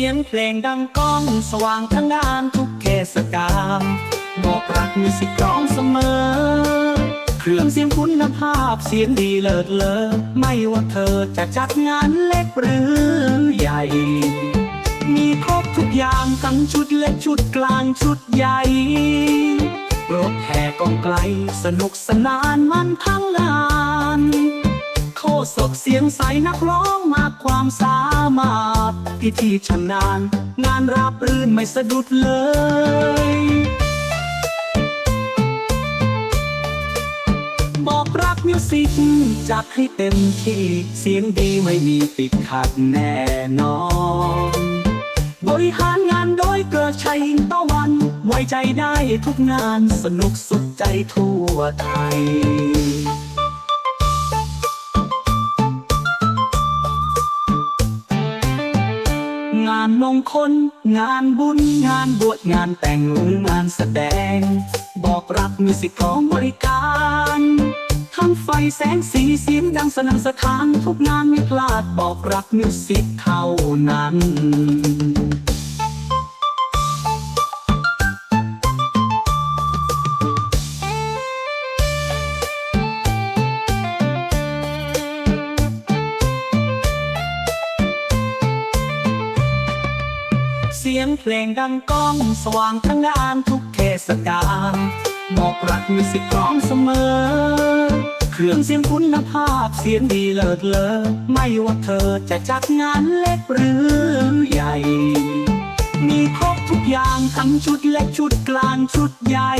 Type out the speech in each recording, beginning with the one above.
สียงเพลงดังก้องสว่างทั้งงานทุกเทศกาลบอกรักมีสิทธิ์ร้องเสมอ เครื่องเสียงคุณภาพเสียงดีเลิศเลอไม่ว่าเธอจะจัดงานเล็กหรือใหญ่ มีครบทุกอย่างทั้งชุดเล็กชุดกลางชุดใหญ่รถแห่กองไกลสนุกสนานมันทั้งงาน โคศกเสียงใสนักร้องมากความสามารถ พิธีชำนาญงานราบรื่นไม่สะดุดเลยบอกรักมิวสิกจัดให้เต็มที่ เสียงดีไม่มีติดขัดแน่นอน บริหารงานโดยเกิดชัยตะวัน ไว้ใจได้ทุกงานสนุกสุดใจทั่วไทย งานมงคล งานบุญงานบวชงานแต่งหรืองานแสดง บอกรักมีสิทธิ์ของบริการทั้งไฟแสงสีเสียงดังสนั่นสถานทุกงานไม่พลาดบอกรักมิวสิกเท่านั้น เสียงเพลงดังก้องสว่างทั้งงานทุกเทศกาลบอกรักมีสิทธิ์ร้องเสมอ เครื่องเสียงคุณภาพเสียงดีเลิศเลอไม่ว่าเธอจะจัดงานเล็กหรือใหญ่ มีครบทุกอย่างทั้งชุดเล็กชุดกลางชุดใหญ่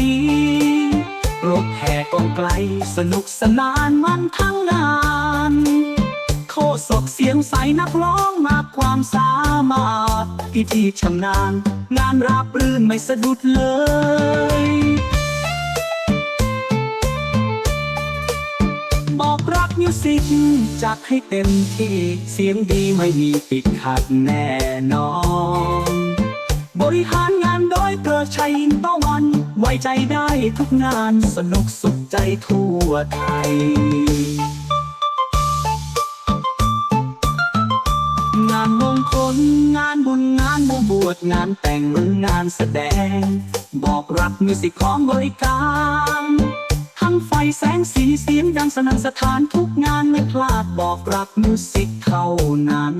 รถแห่กองไกลสนุกสนานมันทั้งงาน ศกเสียงใสนักร้องมากความสามารถพิธีชำนาญ งานราบรื่นไม่สะดุดเลย บอกรักมิวสิกจัดให้เต็มที่ เสียงดีไม่มีติดขัดแน่นอน บริหารงานโดยเกิดชัยตะวัน ไว้ใจได้ทุกงานสนุกสุขใจทั่วไทย งานงคนงานบุญงานบวชงานแต่งหรืองานแสดง บอกรักมิวสิกของบริการทั้งไฟแสงสีเสียงดังสนั่นสถานทุกงานไม่พลาดบอกรักมิวสิกเท่านั้น